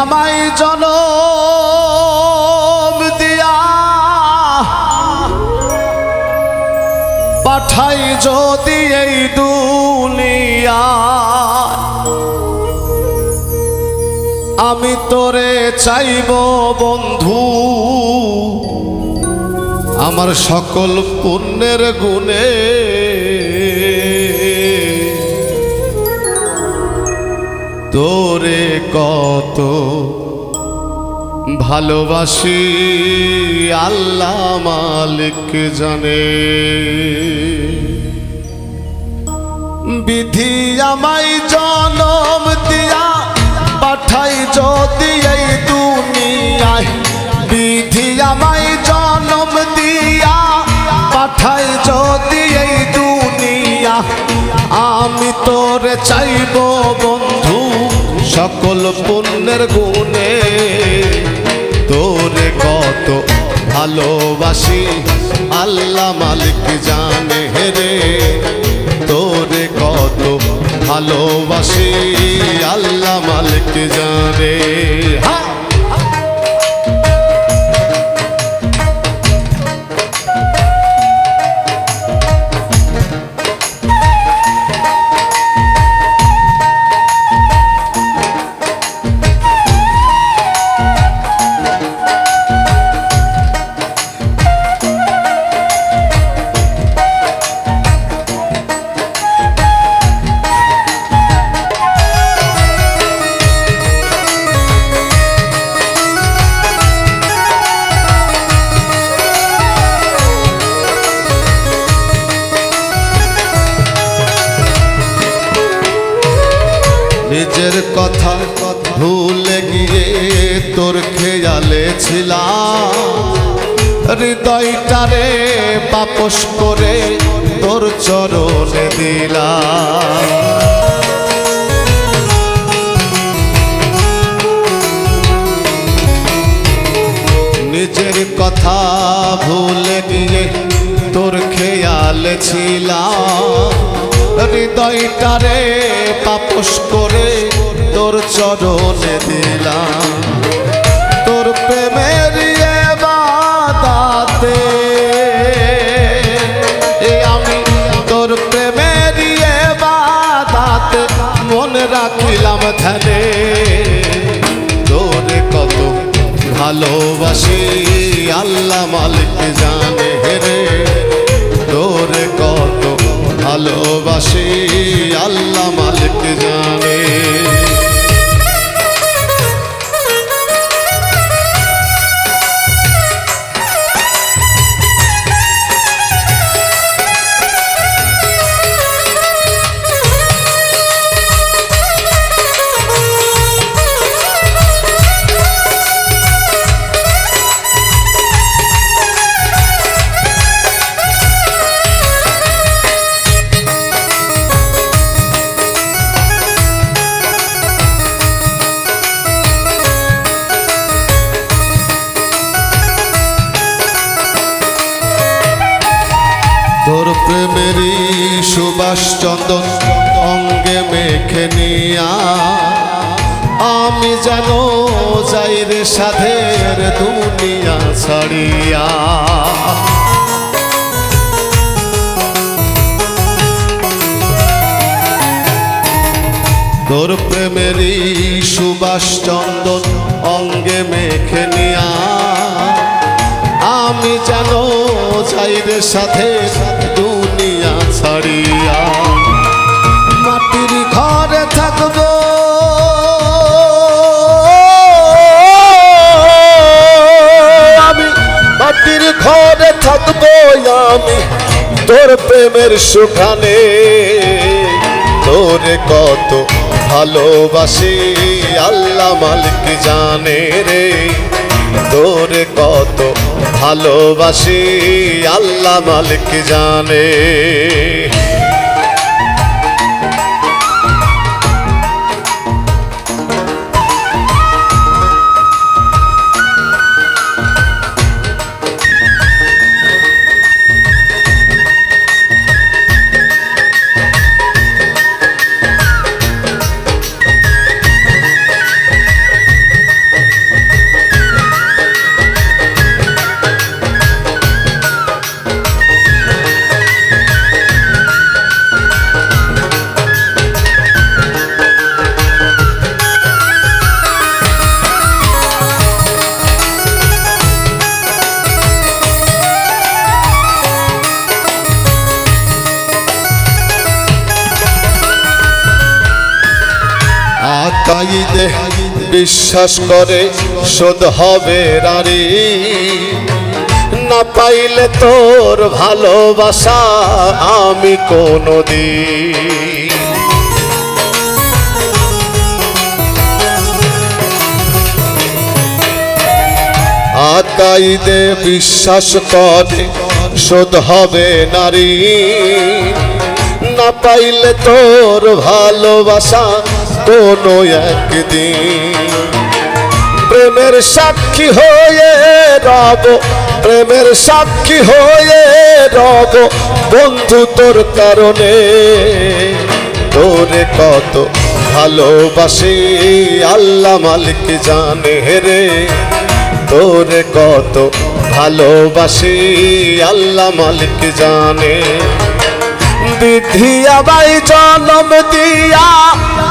আমায় জনম দিয়া পাঠাই যদি এই দুনিয়া। আমি তোরে চাইব বন্ধু। আমার সকল পুণ্যের গুণে তোরে কত ভালোবাসি, আল্লাহ মালিক জানে। বিধি আমায় জনম দিয়া পাঠাই যদি এই দুনিয়ায়। বিধি আমায় জনম দিয়া পাঠাই যদি এই দুনিয়া। আমি তোরে চাইব সকল পুণ্যের গুণে তোরে কত ভালোবাসি আল্লাহ মালিক জানে হেরে, তোরে কত ভালোবাসি আল্লাহ মালিক জানে, হা! কথা ভুলে গিয়ে তোর খেয়ালে ছিলাম। হৃদয়টারে বাপস করে তোর চরণে দিলাম। নিজের কথা ভুলে গিয়ে তোর খেয়াল ছিলাম। হৃদয়টারে পাপস করে তোর চরণে দিলাম। তোর প্রেমের এ বাদাতে আমি তোর প্রেমের বাদাতে মনে রাখিলাম ধ্যানে। তোরে কত ভালোবাসি, আল্লাহ মালিক জানে। ভালোবাসি আল্লাহ মালিক জানে। প্রেমেরই সুবাস চন্দন অঙ্গে মেখে নিয়া। আমি যেন যাই রে দুনিয়া ছাড়িয়া। তোর প্রেমেরই সুবাস চন্দন অঙ্গে মেখে নিয়া। আমি যেন চাইরে সাথে ছাড়িয়া মাটির ঘরে থাকব। আমি মাটির ঘরে থাকব আমি তোর প্রেমের সুখানে। তোরে কত ভালোবাসি, আল্লাহ মালিক জানে রে। তোরে কত ভালোবাসি আল্লাহ মালিক জানে। আকাইদে বিশ্বাস করে, শোধ হবে নারী না পাইলে তোর ভালোবাসা আমি কোনো দিন আকাইদে বিশ্বাস করে, শোধ হবে নারী। না পাইলে তোর ভালোবাসা কোনো একদিন। প্রেমের সাক্ষী হয়ে রব, প্রেমের সাক্ষী হয়ে রব, বন্ধু তোর কারণে। তোরে কত ভালোবাসি, আল্লাহ মালিক জানে রে। তোরে কত ভালোবাসি, আল্লাহ মালিক জানে। বিধিয়া বাই জনম দিয়া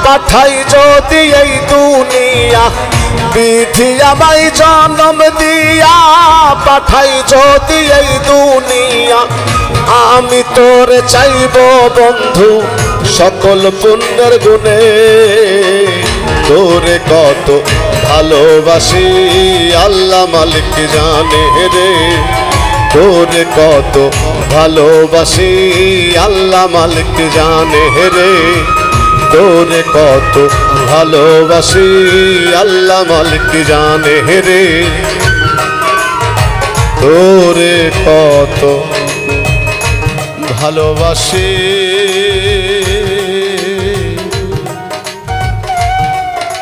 পাঠাই যদি এই দুনিয়া বিধিয়া বাই জনম দিয়া। পাঠাই যদি এই দুনিয়া, আমি তোর চাইব বন্ধু সকল পুণ্যের গুণে। তোরে কত ভালোবাসি, আল্লাহ মালিক জানে রে? তোরে কত ভালোবাসি, আল্লাহ মালিক জানে রে? তোরে কত ভালোবাসি আল্লাহ মালিক জানে রে। তোরে কত ভালোবাসি।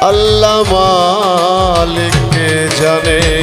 আল্লাহ মালিক জানে